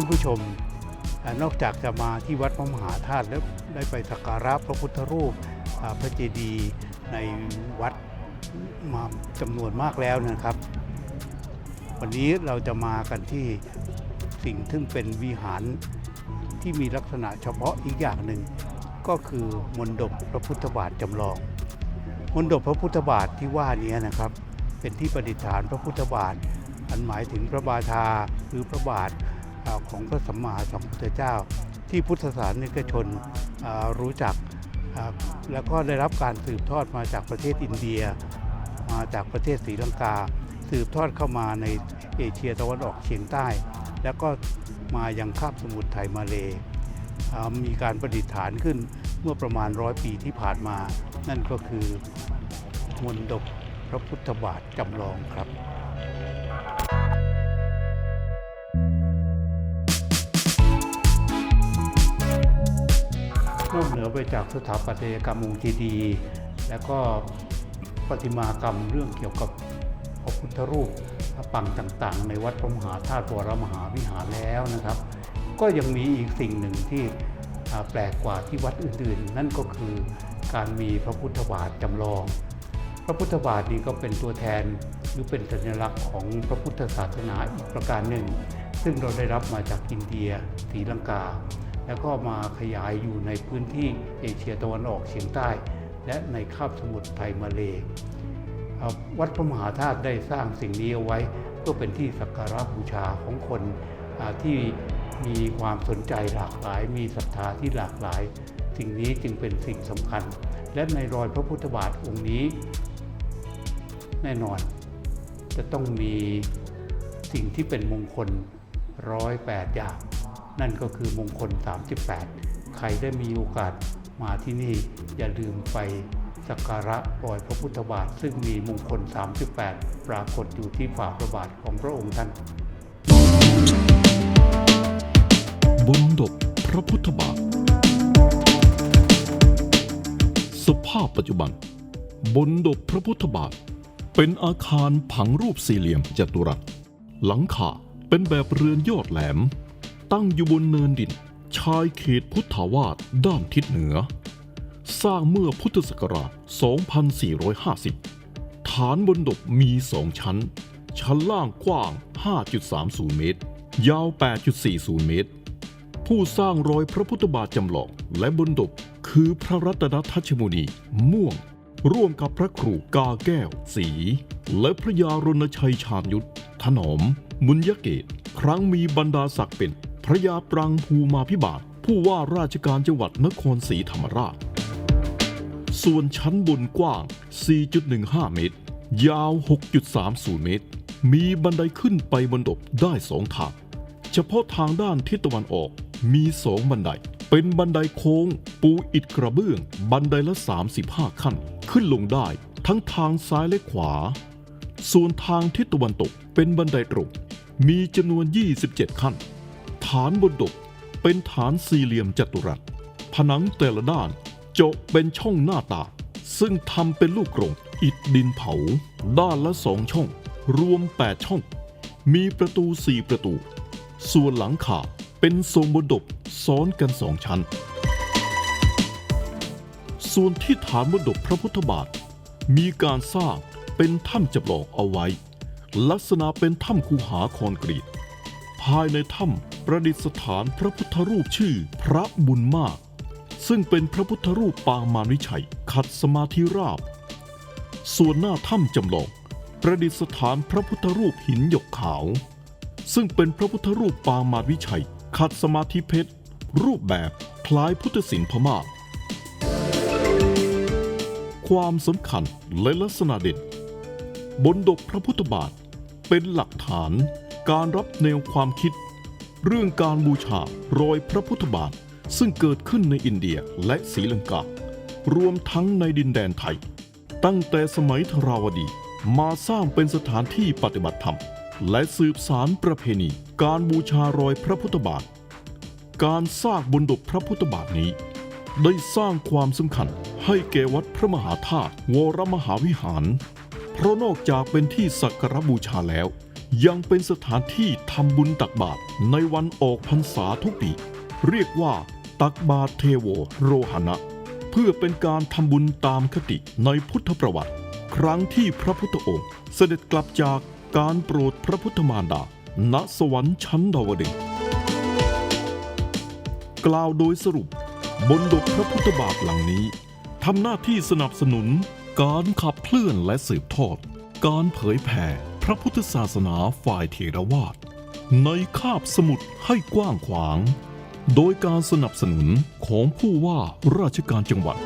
ท่านผู้ชมนอกจากจะมาที่วัดพระมหาธาตุแล้วได้ไปสักการะพระพุทธรูปพระเจดีย์ในวัดมาจำนวนมากแล้วนะครับ วันนี้เราจะมากันที่สิ่งซึ่งเป็นวิหารที่มีลักษณะเฉพาะอีกอย่างหนึ่ง ก็คือมณฑปพระพุทธบาทจำลองมณฑปพระพุทธบาทที่ว่านี้นะครับ เป็นที่ประดิษฐานพระพุทธบาท อันหมายถึงพระบาทาหรือพระบาท ของพระสัมมาสัมพุทธเจ้า ที่พุทธศาสนิกชนรู้จัก แล้วก็ได้รับการสืบทอดมาจากประเทศอินเดีย มาจากประเทศศรีลังกา สืบทอดเข้ามาในเอเชียตะวันออกเฉียงใต้ แล้วก็มายังคาบสมุทรไทยมาเลมีการประดิษฐานขึ้นเมื่อประมาณร้อยปีที่ผ่านมา นั่นก็คือมณฑปพระพุทธบาทจำลองครับ นอกเหนือไปจากสถาปัตยกรรมองค์เจดีย์และก็ประติมากรรมเรื่องเกี่ยวกับพระพุทธรูปพระปังต่างๆ ในวัดพระมหาธาตุวรมหาวิหารแล้วนะครับ ก็ยังมีอีกสิ่งหนึ่งที่แปลกกว่าที่วัดอื่นๆ นั่นก็คือการมีพระพุทธบาทจำลอง พระพุทธบาทนี้ก็เป็นตัวแทนหรือเป็นสัญลักษณ์ของพระพุทธศาสนาอีกประการหนึ่ง ซึ่งเราได้รับมาจากอินเดียศรีลังกา แล้วก็มาขยายอยู่ในพื้นที่เอเชียตะวันออกเฉียงใต้ และในคาบสมุทรไทยมาเลวัดพระมหาธาตุได้สร้างสิ่งนี้เอาไว้เพื่อเป็นที่สักการะบูชาของคนที่มีความสนใจหลากหลาย มีศรัทธาที่หลากหลาย สิ่งนี้จึงเป็นสิ่งสำคัญ และในรอยพระพุทธบาทองค์นี้ แน่นอน จะต้องมีสิ่งที่เป็นมงคลร้อยแปดอย่าง นั่นก็คือมงคล 38 ใครได้มีโอกาสมาที่นี่อย่าลืมไปสักการะรอยพระพุทธบาท ซึ่งมีมงคล 38 ปรากฏอยู่ที่ฝ่าพระบาทของพระองค์ท่านบนดบพระพุทธบาท สภาพปัจจุบัน บนดบพระพุทธบาท เป็นอาคารผังรูปสี่เหลี่ยมจัตุรัส หลังคาเป็นแบบเรือนยอดแหลม ตั้งอยู่บนเนินดิน ชายเขตพุทธาวาสด้านทิศเหนือ สร้างเมื่อพุทธศักราช 2450 ฐานบนดบมีสองชั้น ชั้นล่างกว้าง 5.30 เมตร ยาว 8.40 เมตร ผู้สร้างรอยพระพุทธบาทจำลองและบนดบคือพระรัตนทัชมุนีม่วง ร่วมกับพระครูกาแก้ว สี และพระยารณชัยชาญยุทธถนอม มุญยเกต ครั้งมีบรรดาศักดิ์เป็น พระยาปรังภูมาพิบาลผู้ว่าราชการจังหวัดนครศรีธรรมราช ส่วนชั้นบนกว้าง 4.15 เมตร ยาว 6.30 เมตร มีบันไดขึ้นไปบนดบได้สองทาง เฉพาะทางด้านทิศตะวันออกมีสองบันได เป็นบันไดโค้ง ปูอิฐกระเบื้อง บันไดละ 35 ขั้น ขึ้นลงได้ทั้งทางซ้ายและขวา ส่วนทางทิศตะวันตกเป็นบันไดตรง มีจำนวน 27 ขั้น ฐานบนดกเป็นฐานสี่เหลี่ยมจัตุรัส ผนังแต่ละด้านเจาะเป็นช่องหน้าตางซึ่งทำเป็นลูกกรงอิฐดินเผา ด้านละสองช่อง รวม 8 ช่อง มีประตู4ประตู ส่วนหลังคาเป็นทรงบนดบซ้อนกันสองชั้น ส่วนที่ฐานบนดบพระพุทธบาท มีการสร้างเป็นถ้ำจำลองเอาไว้ ลักษณะเป็นถ้ำคูหาคอนกรีต ภายในถ้ำประดิษฐานพระพุทธรูปชื่อพระบุญมาก ซึ่งเป็นพระพุทธรูปปางมารวิชัย ขัดสมาธิราบ ส่วนหน้าถ้ำจำลองประดิษฐานพระพุทธรูปหินหยกขาว ซึ่งเป็นพระพุทธรูปปางมารวิชัย ขัดสมาธิเพชร รูปแบบคล้ายพุทธศิลป์พม่าความสำคัญและลักษณะเด่นบนดกพระพุทธบาทเป็นหลักฐาน การรับแนวความคิด เรื่องการบูชารอยพระพุทธบาท ซึ่งเกิดขึ้นในอินเดียและศรีลังกา รวมทั้งในดินแดนไทย ตั้งแต่สมัยธราวดีมาสร้างเป็นสถานที่ปฏิบัติธรรม และสืบสารประเพณี การบูชารอยพระพุทธบาท การสร้างบนดกพระพุทธบาทนี้ ได้สร้างความสำคัญให้แก่วัดพระมหาธาตุวรมหาวิหาร เพราะนอกจากเป็นที่สักการบูชาแล้ว ยังเป็นสถานที่ทำบุญตักบาตรในวันออกพรรษาทุกปี เรียกว่าตักบาตรเทโวโรหณะ เพื่อเป็นการทำบุญตามคติในพุทธประวัติ ครั้งที่พระพุทธองค์ เสด็จกลับจากการโปรดพระพุทธมารดา ณสวรรค์ชั้นดาวดึงกล่าวโดยสรุป บนดกพระพุทธบาทหลังนี้ทำหน้าที่สนับสนุนการขับเคลื่อนและสืบทอด การเผยแผ่ ระพุทธศาสนาฝ่ายเทรวาทในคาบสมุทรให้กว้างขวาง โดยการสนับสนุนของผู้ว่าราชการจังหวัด